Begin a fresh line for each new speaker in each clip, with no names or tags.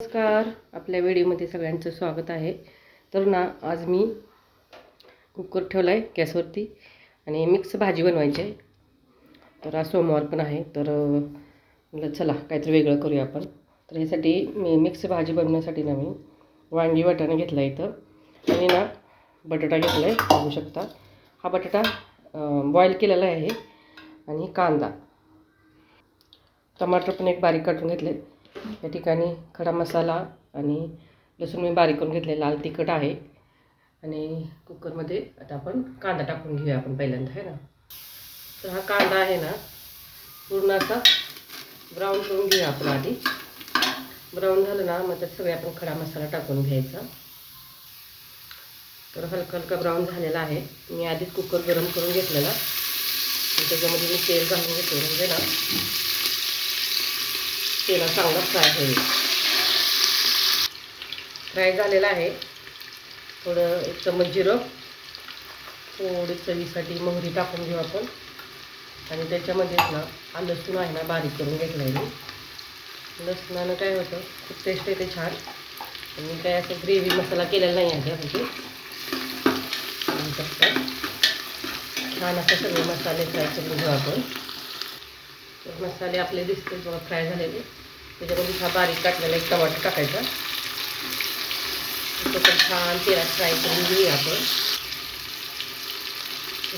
नमस्कार. आपल्या व्हिडिओमध्ये सगळ्यांचं स्वागत आहे. तर ना आज मी कुकर ठेवला आहे गॅसवरती आणि मिक्स भाजी बनवायची आहे. तर आज सोमवार पण आहे तर म्हटलं चला काहीतरी वेगळं करूया आपण. तर ह्यासाठी मी मिक्स भाजी बनवण्यासाठी ना मी वांगी वाटाणा घेतला इथं. आणि ना बटाटा घेतला आहे बघू शकता. हा बटाटा बॉईल केलेला आहे आणि कांदा. टमाटर पण एक बारीक काढून घेतले या ठिकाणी खडा मसाला आणि लसूण मी बारीक करून घेतले लाल तिखट आहे. आणि कुकरमध्ये आता आपण कांदा टाकून घेऊया आपण पहिल्यांदा आहे ना? तर हा कांदा आहे ना पूर्ण असा ब्राऊन करून घेऊया आपण आधी. ब्राऊन झालं ना मग त्यात सगळे आपण खडा मसाला टाकून घ्यायचा. तर हलका हलका ब्राऊन झालेला आहे. मी आधीच कुकर गरम करून घेतलेला. त्याच्यामध्ये मी तेल घालून घेतलं म्हणजे ना? तेला चांगला फ्राय होईल. फ्राय झालेला आहे. थोडं एक चम्मच जिरं थोडी चवीसाठी मोहरी टाकून घेऊ आपण. आणि त्याच्यामध्येच ना हा लसूण आहे ना बारीक करून घेतला आहे मी. लसणानं काय होतं खूप टेस्ट येते छान. आणि काय असं ग्रेव्ही मसाला केलेला नाही आहे त्यामध्ये छान असं सगळे मसाले फ्राय करून घेऊ आपण. तर मसाले आपले दिसतील बघा फ्राय झालेले. त्याच्यामध्ये हा बारीक काटलेला एक टमाटर टाकायचा. तो पण छान तेलात फ्राय करून घेऊया आपण.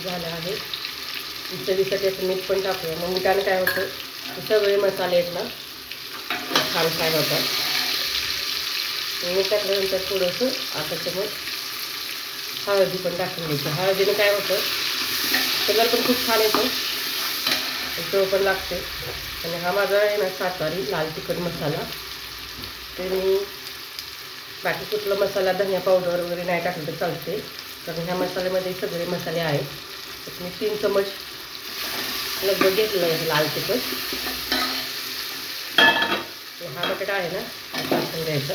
झालं आहे. चवीसाठी असं मीठ पण टाकूया. मग मिठाने काय होतं? सगळे मसाले आहेत ना छान फ्राय होतात. मीठ टाकल्यानंतर थोडंसं आता त्याच्यामुळे हळदी पण टाकून घ्यायचं. हळदीनं काय होतं? कलर पण खूप छान येतो. चव पण लागते. आणि हा माझा आहे ना सातारी लाल तिखट मसाला. ते मी बाकी कुठला मसाला धनिया पावडर वगैरे नाही टाकलं तर चालते. कारण ह्या मसाल्यामध्ये सगळे मसाले आहेत. तर मी तीन चमच लगभग घेतलं आहे लाल तिखट. हा बटाटा आहे ना हा टाकून द्यायचा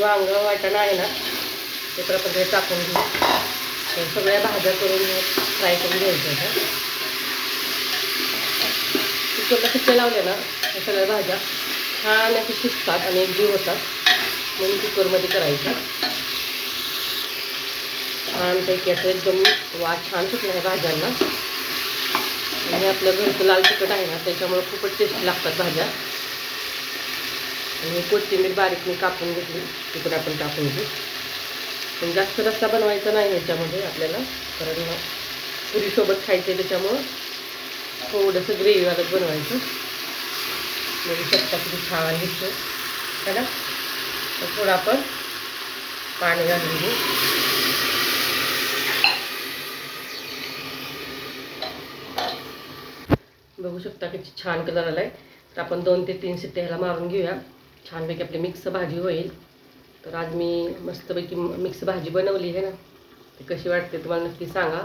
वांग वाटाणा आहे ना ते तर आपण ते टाकून घेऊ. सगळ्या भाज्या करून फ्राय करून घ्यायच्या आता. कुकरला लावले ना त्या सगळ्या भाज्या छान असे शिजतात आणि एक जीव होतात. म्हणून कुकरमध्ये करायचं. छानपैकी असं एकदम वास छान सुटला आहे भाज्यांना. आणि आपलं घरचं लाल तिखट आहे ना त्याच्यामुळे खूपच टेस्टी लागतात भाज्या. आणि कोथिंबीर बारीक मी कापून घेतली. तिकडे आपण टाकून घेऊ. पण जास्त रस्सा बनवायचा नाही ह्याच्यामध्ये आपल्याला कारण पुरीसोबत खायचं आहे त्याच्यामुळं थोडंसं ग्रेव्हीवालंच बनवायचं. म्हणजे शकता किती छान दिसतो है ना तर थोडं आपण पाणी घालून घेऊ. बघू शकता किती छान कलर आला आहे तर आपण दोन ते तीन सिट्ट्या ह्याला मारून घेऊया. छानपैकी आपली मिक्स भाजी होईल. तर आज मी मस्तपैकी मिक्स भाजी बनवली आहे ना. ती कशी वाटते तुम्हाला नक्की सांगा.